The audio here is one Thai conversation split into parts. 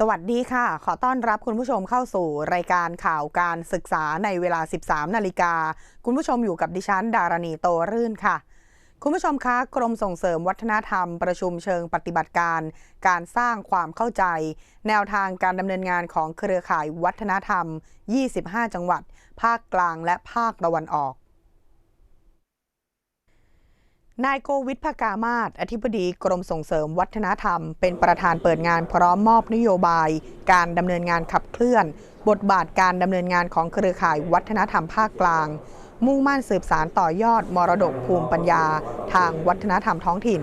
สวัสดีค่ะ ขอต้อนรับคุณผู้ชมเข้าสู่รายการข่าวการศึกษาในเวลา 13 นาฬิกา คุณผู้ชมอยู่กับดิฉัน ดารณีโตรื่นค่ะ คุณผู้ชมคะกรมส่งเสริมวัฒนธรรม ประชุมเชิงปฏิบัติการ การสร้างความเข้าใจ แนวทางการดำเนินงานของเครือข่ายวัฒนธรรม 25 จังหวัด ภาคกลางและภาคตะวันออก นายโกวิทพกามาศอธิบดีกรมส่งเสริมวัฒนธรรม เป็นประธานเปิดงานพร้อมมอบนโยบาย การดำเนินงานขับเคลื่อน บทบาทการดำเนินงานของเครือข่ายวัฒนธรรมภาคกลาง มุ่งมั่นสืบสารต่อยอดมรดกภูมิปัญญา ทางวัฒนธรรมท้องถิ่น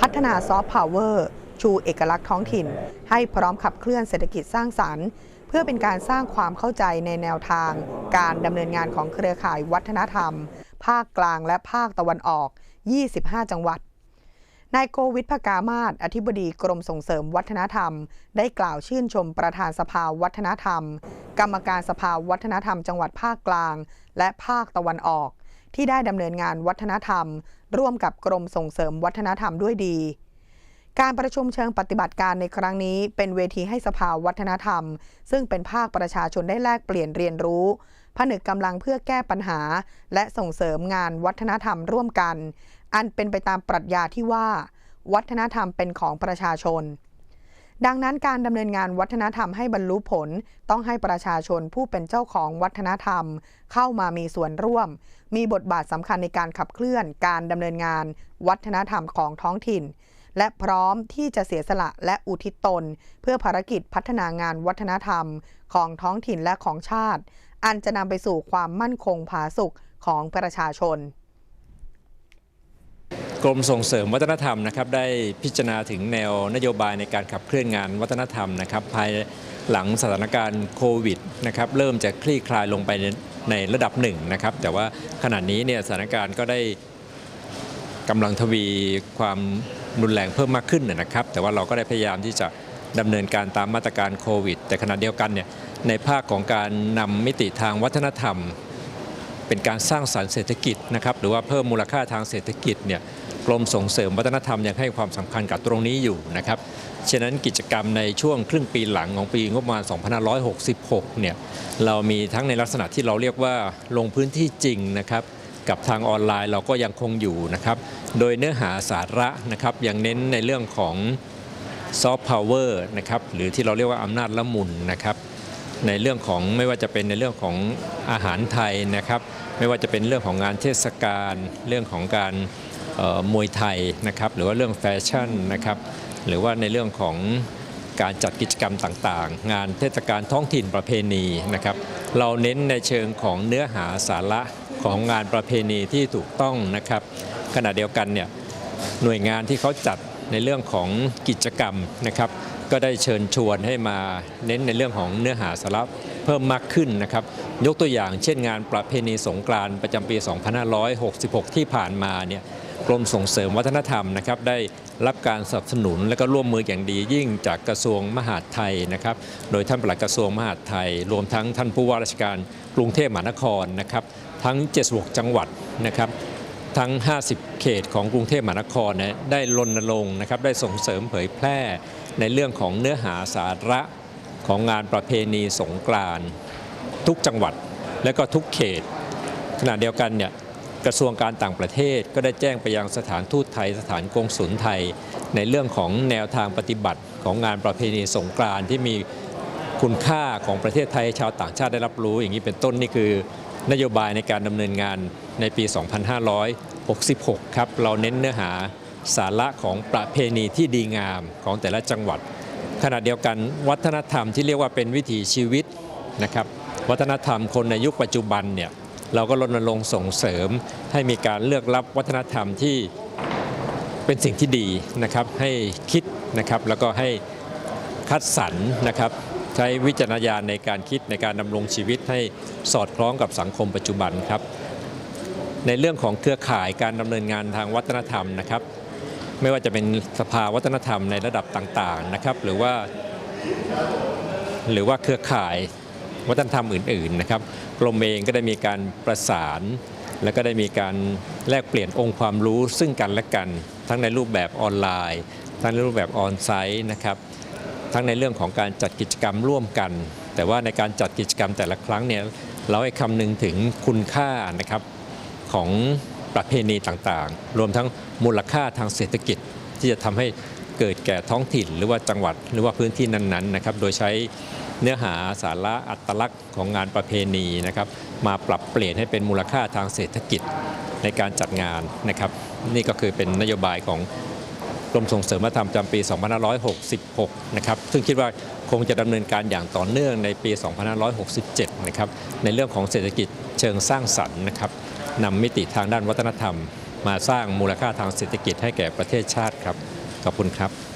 พัฒนาซอฟต์พาวเวอร์ชูเอกลักษณ์ท้องถิ่น ให้พร้อมขับเคลื่อนเศรษฐกิจสร้างสรรค์ เพื่อเป็นการสร้างความเข้าใจในแนวทาง การดำเนินงานของเครือข่ายวัฒนธรรม ภาคกลางและภาคตะวันออก 25 จังหวัด นายโกวิทพกามาศอธิบดีกรมส่งเสริมวัฒนธรรม ได้กล่าวชื่นชมประธานสภาวัฒนธรรม กรรมการสภาวัฒนธรรม จังหวัดภาคกลาง และภาคตะวันออก ที่ได้ดำเนินงานวัฒนธรรม ร่วมกับกรมส่งเสริมวัฒนธรรมด้วยดีการประชุมเชิงปฏิบัติการในครั้งนี้ เป็นเวทีให้สภาวัฒนธรรม ซึ่งเป็นภาคประชาชนได้แลกเปลี่ยนเรียนรู้ นึกกำลังเพื่อแก้ปัญหา และส่งเสริมงานวัฒนธรรมร่วมกัน อันเป็นไปตามปรัชญาที่ว่า วัฒนธรรมเป็นของประชาชน ดังนั้นการดำเนินงานวัฒนธรรมให้บรรลุผล ต้องให้ประชาชนผู้เป็นเจ้าของวัฒนธรรม เข้ามามีส่วนร่วม มีบทบาทสำคัญในการขับเคลื่อนการดำเนินงาน วัฒนธรรมของท้องถิ่นและพร้อมที่จะเสียสละและอุทิศตน เพื่อภารกิจพัฒนางานวัฒนธรรมของท้องถิ่นและของชาติ อันจะนำไปสู่ความมั่นคงผาสุกของประชาชนกรมส่งเสริมวัฒนธรรมนะครับได้พิจารณาถึงแนวนโยบายในการขับเคลื่อนงานวัฒนธรรมนะครับภายหลังสถานการณ์โควิดนะครับเริ่มจะคลี่คลายลงไปในระดับหนึ่งนะครับแต่ว่าขณะนี้เนี่ยสถานการณ์ก็ได้กำลังทวีความรุนแรงเพิ่มมากขึ้นนะครับแต่ว่าเราก็ได้พยายามที่จะดำเนินการตามมาตรการโควิด แต่ขณะเดียวกันเนี่ย ในภาคของการนำมิติทางวัฒนธรรม เป็นการสร้างสรรค์เศรษฐกิจนะครับหรือว่าเพิ่มมูลค่าทางเศรษฐกิจเนี่ยกรมส่งเสริมวัฒนธรรมยังให้ความสำคัญกับตรงนี้อยู่นะครับฉะนั้นกิจกรรมในช่วงครึ่งปีหลังของปีงบประมาณ 2566 เนี่ยเรามีทั้งในลักษณะที่เราเรียกว่าลงพื้นที่จริงนะครับกับทางออนไลน์เราก็ยังคงอยู่นะครับโดยเนื้อหาสาระนะครับยังเน้นในเรื่องของซอฟต์พาวเวอร์นะครับหรือที่เราเรียกว่าอำนาจละมุนนะครับ ในเรื่องของไม่ว่าจะเป็นในเรื่องของอาหารไทยนะครับ ไม่ว่าจะเป็นเรื่องของงานเทศกาลเรื่องของการมวยไทยนะครับหรือว่าเรื่องแฟชั่นนะครับหรือว่าในเรื่องของการจัดกิจกรรมต่างๆ งานเทศกาลท้องถิ่นประเพณีนะครับ เราเน้นในเชิงของเนื้อหาสาระของงานประเพณีที่ถูกต้องนะครับ ขณะเดียวกันเนี่ยหน่วยงานที่เขาจัดในเรื่องของกิจกรรมนะครับ ก็ได้เชิญชวนให้มาเน้นในเรื่องของเนื้อหาสาระเพิ่มมากขึ้นนะครับ ยกตัวอย่างเช่นงานประเพณีสงกรานต์ประจำปี 2566 ที่ผ่านมาเนี่ยกรมส่งเสริมวัฒนธรรมนะครับได้รับการสนับสนุนและก็ร่วมมืออย่างดียิ่งจากกระทรวงมหาดไทยนะครับ โดยท่านปลัดกระทรวงมหาดไทย รวมทั้งท่านผู้ว่าราชการกรุงเทพมหานครนะครับ ทั้ง 76 จังหวัดนะครับ ทั้ง 50 เขตของกรุงเทพมหานครเนี่ยได้รณรงค์นะครับได้ส่งเสริมเผยแพร่ ในเรื่องของเนื้อหาสาระของงานประเพณีสงกรานทุกจังหวัดและก็ทุกเขต ขณะเดียวกันเนี่ยกระทรวงการต่างประเทศก็ได้แจ้งไปยังสถานทูตไทยสถานกงสุลไทย ในเรื่องของแนวทางปฏิบัติของงานประเพณีสงกรานที่มีคุณค่าของประเทศไทยให้ชาวต่างชาติได้รับรู้ อย่างนี้เป็นต้นนี่คือนโยบายในการดำเนินงานในปี 2566 ครับ เราเน้นเนื้อหา สาระของประเพณีที่ดีงามของแต่ละจังหวัด ขณะเดียวกันวัฒนธรรมที่เรียกว่าเป็นวิถีชีวิตนะครับวัฒนธรรมคนในยุคปัจจุบันเนี่ยเราก็รณรงค์ส่งเสริมให้มีการเลือกรับวัฒนธรรมที่เป็นสิ่งที่ดีนะครับให้คิดนะครับแล้วก็ให้คัดสรรนะครับใช้วิจารณญาณในการคิดในการดำรงชีวิตให้สอดคล้องกับสังคมปัจจุบันครับ ในเรื่องของเครือข่ายการดำเนินงานทางวัฒนธรรมนะครับ ไม่ว่าจะเป็นสภาวัฒนธรรมในระดับต่างๆนะครับ หรือว่าหรือว่าเครือข่ายวัฒนธรรมอื่นๆนะครับกรมเองก็ได้มีการประสาน และก็ได้มีการแลกเปลี่ยนองค์ความรู้ซึ่งกันและกัน ทั้งในรูปแบบออนไลน์ ทั้งในรูปแบบออนไซต์นะครับทั้งในเรื่องของการจัดกิจกรรมร่วมกัน แต่ว่าในการจัดกิจกรรมแต่ละครั้งเนี่ยเราให้คำนึงถึงคุณค่านะครับของ ประเพณีต่างๆ รวมทั้งมูลค่าทางเศรษฐกิจที่จะทำให้เกิดแก่ท้องถิ่นหรือว่าจังหวัดหรือว่าพื้นที่นั้นๆนะครับ โดยใช้เนื้อหาสาระอัตลักษณ์ของงานประเพณีนะครับ มาปรับเปลี่ยนให้เป็นมูลค่าทางเศรษฐกิจในการจัดงานนะครับ นี่ก็คือเป็นนโยบายของกรมส่งเสริมวัฒนธรรมจำปี 2566 นะครับ ซึ่งคิดว่าคงจะดำเนินการอย่างต่อเนื่องในปี 2567 นะครับ ในเรื่องของเศรษฐกิจเชิงสร้างสรรค์นะครับ นำมิติทางด้านวัฒนธรรม มาสร้างมูลค่าทางเศรษฐกิจให้แก่ประเทศชาติครับ ขอบคุณครับ